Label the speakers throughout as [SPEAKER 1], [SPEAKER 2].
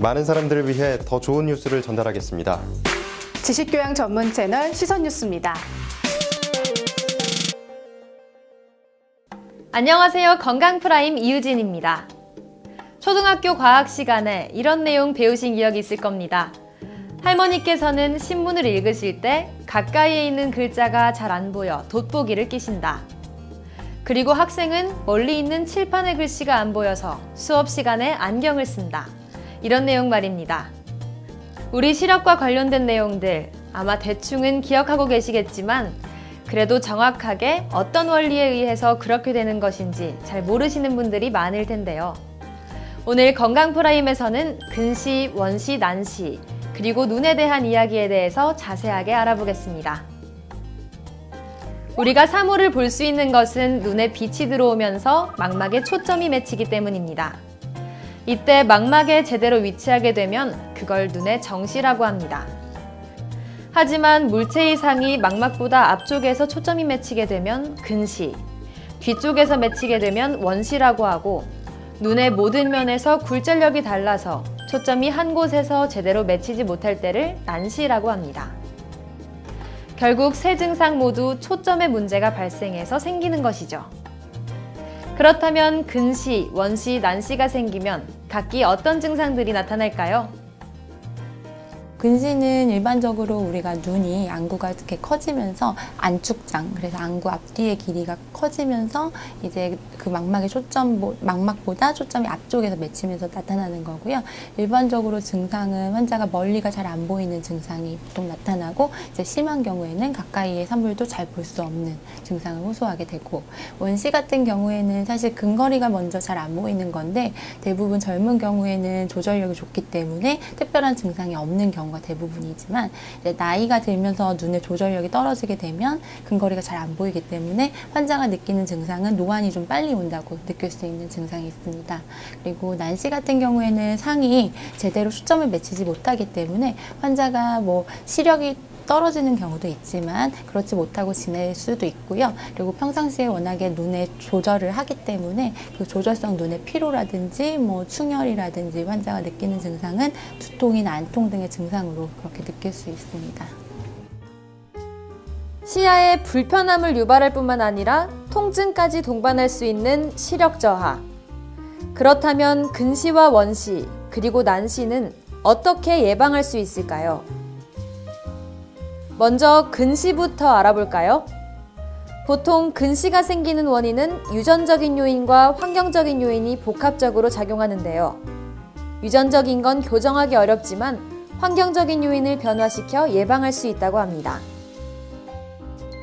[SPEAKER 1] 많은 사람들을 위해 더 좋은 뉴스를 전달하겠습니다.
[SPEAKER 2] 지식교양 전문 채널 시선뉴스입니다.
[SPEAKER 3] 안녕하세요. 건강프라임 이유진입니다. 초등학교 과학 시간에 이런 내용 배우신 기억이 있을 겁니다. 할머니께서는 신문을 읽으실 때 가까이에 있는 글자가 잘 안 보여 돋보기를 끼신다. 그리고 학생은 멀리 있는 칠판의 글씨가 안 보여서 수업 시간에 안경을 쓴다. 이런 내용 말입니다. 우리 시력과 관련된 내용들 아마 대충은 기억하고 계시겠지만 그래도 정확하게 어떤 원리에 의해서 그렇게 되는 것인지 잘 모르시는 분들이 많을 텐데요. 오늘 건강 프라임에서는 근시, 원시, 난시, 그리고 눈에 대한 이야기에 대해서 자세하게 알아보겠습니다. 우리가 사물을 볼 수 있는 것은 눈에 빛이 들어오면서 망막에 초점이 맺히기 때문입니다. 이때 망막에 제대로 위치하게 되면 그걸 눈의 정시라고 합니다. 하지만 물체 이상이 망막보다 앞쪽에서 초점이 맺히게 되면 근시, 뒤쪽에서 맺히게 되면 원시라고 하고 눈의 모든 면에서 굴절력이 달라서 초점이 한 곳에서 제대로 맺히지 못할 때를 난시라고 합니다. 결국 세 증상 모두 초점의 문제가 발생해서 생기는 것이죠. 그렇다면 근시, 원시, 난시가 생기면 각기 어떤 증상들이 나타날까요?
[SPEAKER 4] 근시는 일반적으로 우리가 눈이 안구가 이렇게 커지면서 안축장 그래서 안구 앞뒤의 길이가 커지면서 이제 그 망막의 초점 망막보다 초점이 앞쪽에서 맺히면서 나타나는 거고요. 일반적으로 증상은 환자가 멀리가 잘 안 보이는 증상이 보통 나타나고 이제 심한 경우에는 가까이의 사물도 잘 볼 수 없는 증상을 호소하게 되고 원시 같은 경우에는 사실 근거리가 먼저 잘 안 보이는 건데 대부분 젊은 경우에는 조절력이 좋기 때문에 특별한 증상이 없는 경우 가 대부분이지만 나이가 들면서 눈의 조절력이 떨어지게 되면 근거리가 잘 안 보이기 때문에 환자가 느끼는 증상은 노안이 좀 빨리 온다고 느낄 수 있는 증상이 있습니다. 그리고 난시 같은 경우에는 상이 제대로 초점을 맺히지 못하기 때문에 환자가 뭐 시력이 떨어지는 경우도 있지만 그렇지 못하고 지낼 수도 있고요. 그리고 평상시에 워낙에 눈의 조절을 하기 때문에 그 조절성 눈의 피로라든지 뭐 충혈이라든지 환자가 느끼는 증상은 두통이나 안통 등의 증상으로 그렇게 느낄 수 있습니다.
[SPEAKER 3] 시야에 불편함을 유발할 뿐만 아니라 통증까지 동반할 수 있는 시력 저하. 그렇다면 근시와 원시, 그리고 난시는 어떻게 예방할 수 있을까요? 먼저 근시부터 알아볼까요? 보통 근시가 생기는 원인은 유전적인 요인과 환경적인 요인이 복합적으로 작용하는데요. 유전적인 건 교정하기 어렵지만 환경적인 요인을 변화시켜 예방할 수 있다고 합니다.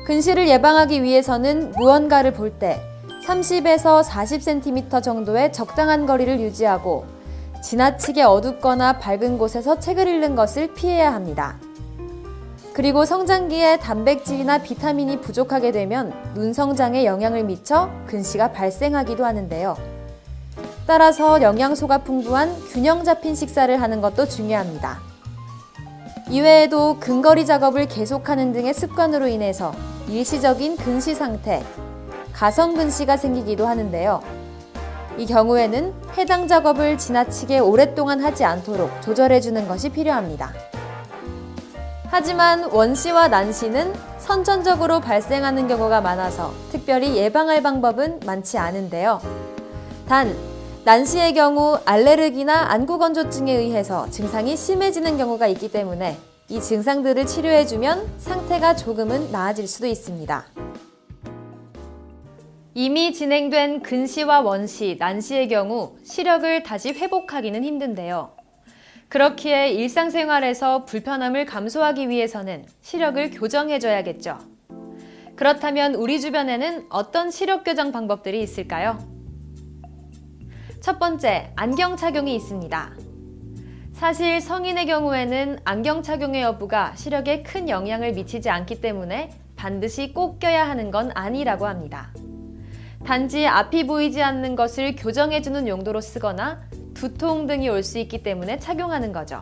[SPEAKER 3] 근시를 예방하기 위해서는 무언가를 볼 때 30에서 40cm 정도의 적당한 거리를 유지하고 지나치게 어둡거나 밝은 곳에서 책을 읽는 것을 피해야 합니다. 그리고 성장기에 단백질이나 비타민이 부족하게 되면 눈 성장에 영향을 미쳐 근시가 발생하기도 하는데요. 따라서 영양소가 풍부한 균형 잡힌 식사를 하는 것도 중요합니다. 이외에도 근거리 작업을 계속하는 등의 습관으로 인해서 일시적인 근시 상태, 가성 근시가 생기기도 하는데요. 이 경우에는 해당 작업을 지나치게 오랫동안 하지 않도록 조절해 주는 것이 필요합니다. 하지만 원시와 난시는 선천적으로 발생하는 경우가 많아서 특별히 예방할 방법은 많지 않은데요. 단, 난시의 경우 알레르기나 안구건조증에 의해서 증상이 심해지는 경우가 있기 때문에 이 증상들을 치료해주면 상태가 조금은 나아질 수도 있습니다. 이미 진행된 근시와 원시, 난시의 경우 시력을 다시 회복하기는 힘든데요. 그렇기에 일상생활에서 불편함을 감소하기 위해서는 시력을 교정해줘야겠죠. 그렇다면 우리 주변에는 어떤 시력 교정 방법들이 있을까요? 첫 번째, 안경 착용이 있습니다. 사실 성인의 경우에는 안경 착용의 여부가 시력에 큰 영향을 미치지 않기 때문에 반드시 꼭 껴야 하는 건 아니라고 합니다. 단지 앞이 보이지 않는 것을 교정해주는 용도로 쓰거나 두통 등이 올 수 있기 때문에 착용하는 거죠.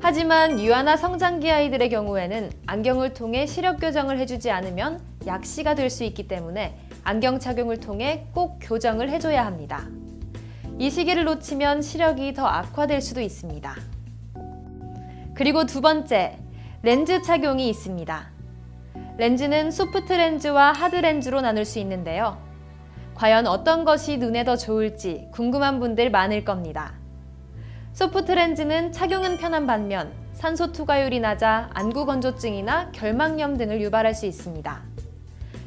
[SPEAKER 3] 하지만 유아나 성장기 아이들의 경우에는 안경을 통해 시력 교정을 해주지 않으면 약시가 될 수 있기 때문에 안경 착용을 통해 꼭 교정을 해줘야 합니다. 이 시기를 놓치면 시력이 더 악화될 수도 있습니다. 그리고 두 번째, 렌즈 착용이 있습니다. 렌즈는 소프트 렌즈와 하드 렌즈로 나눌 수 있는데요. 과연 어떤 것이 눈에 더 좋을지 궁금한 분들 많을 겁니다. 소프트 렌즈는 착용은 편한 반면 산소 투과율이 낮아 안구 건조증이나 결막염 등을 유발할 수 있습니다.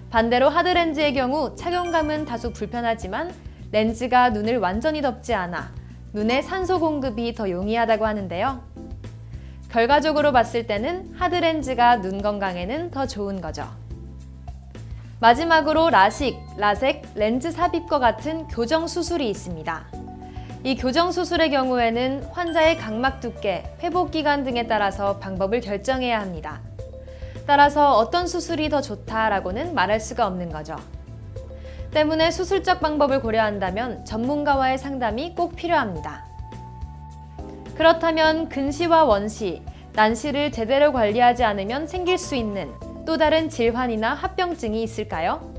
[SPEAKER 3] 반대로 하드 렌즈의 경우 착용감은 다소 불편하지만 렌즈가 눈을 완전히 덮지 않아 눈에 산소 공급이 더 용이하다고 하는데요. 결과적으로 봤을 때는 하드 렌즈가 눈 건강에는 더 좋은 거죠. 마지막으로 라식, 라섹, 렌즈 삽입과 같은 교정 수술이 있습니다. 이 교정 수술의 경우에는 환자의 각막 두께, 회복 기간 등에 따라서 방법을 결정해야 합니다. 따라서 어떤 수술이 더 좋다라고는 말할 수가 없는 거죠. 때문에 수술적 방법을 고려한다면 전문가와의 상담이 꼭 필요합니다. 그렇다면 근시와 원시, 난시를 제대로 관리하지 않으면 생길 수 있는 또 다른 질환이나 합병증이 있을까요?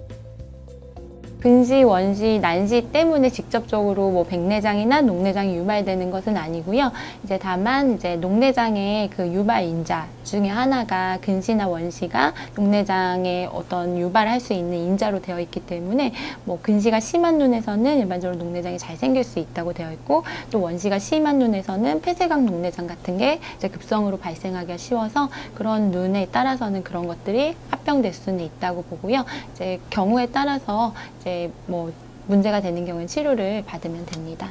[SPEAKER 4] 근시, 원시, 난시 때문에 직접적으로 뭐 백내장이나 녹내장이 유발되는 것은 아니고요. 이제 다만 이제 녹내장의 그 유발 인자 중에 하나가 근시나 원시가 녹내장에 어떤 유발할 수 있는 인자로 되어 있기 때문에 뭐 근시가 심한 눈에서는 일반적으로 녹내장이 잘 생길 수 있다고 되어 있고 또 원시가 심한 눈에서는 폐쇄각 녹내장 같은 게 이제 급성으로 발생하기가 쉬워서 그런 눈에 따라서는 그런 것들이 합병될 수는 있다고 보고요. 이제 경우에 따라서 이제 뭐 문제가 되는 경우는 치료를 받으면 됩니다.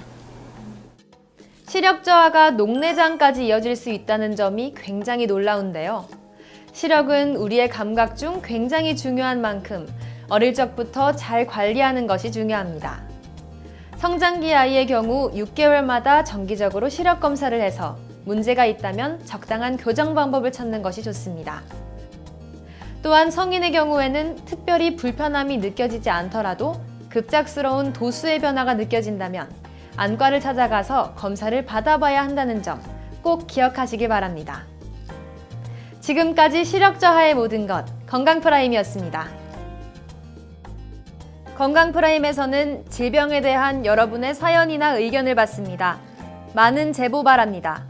[SPEAKER 3] 시력 저하가 녹내장까지 이어질 수 있다는 점이 굉장히 놀라운데요. 시력은 우리의 감각 중 굉장히 중요한 만큼 어릴 적부터 잘 관리하는 것이 중요합니다. 성장기 아이의 경우 6개월마다 정기적으로 시력 검사를 해서 문제가 있다면 적당한 교정 방법을 찾는 것이 좋습니다. 또한 성인의 경우에는 특별히 불편함이 느껴지지 않더라도 급작스러운 도수의 변화가 느껴진다면 안과를 찾아가서 검사를 받아봐야 한다는 점 꼭 기억하시기 바랍니다. 지금까지 시력 저하의 모든 것 건강 프라임이었습니다. 건강 프라임에서는 질병에 대한 여러분의 사연이나 의견을 받습니다. 많은 제보 바랍니다.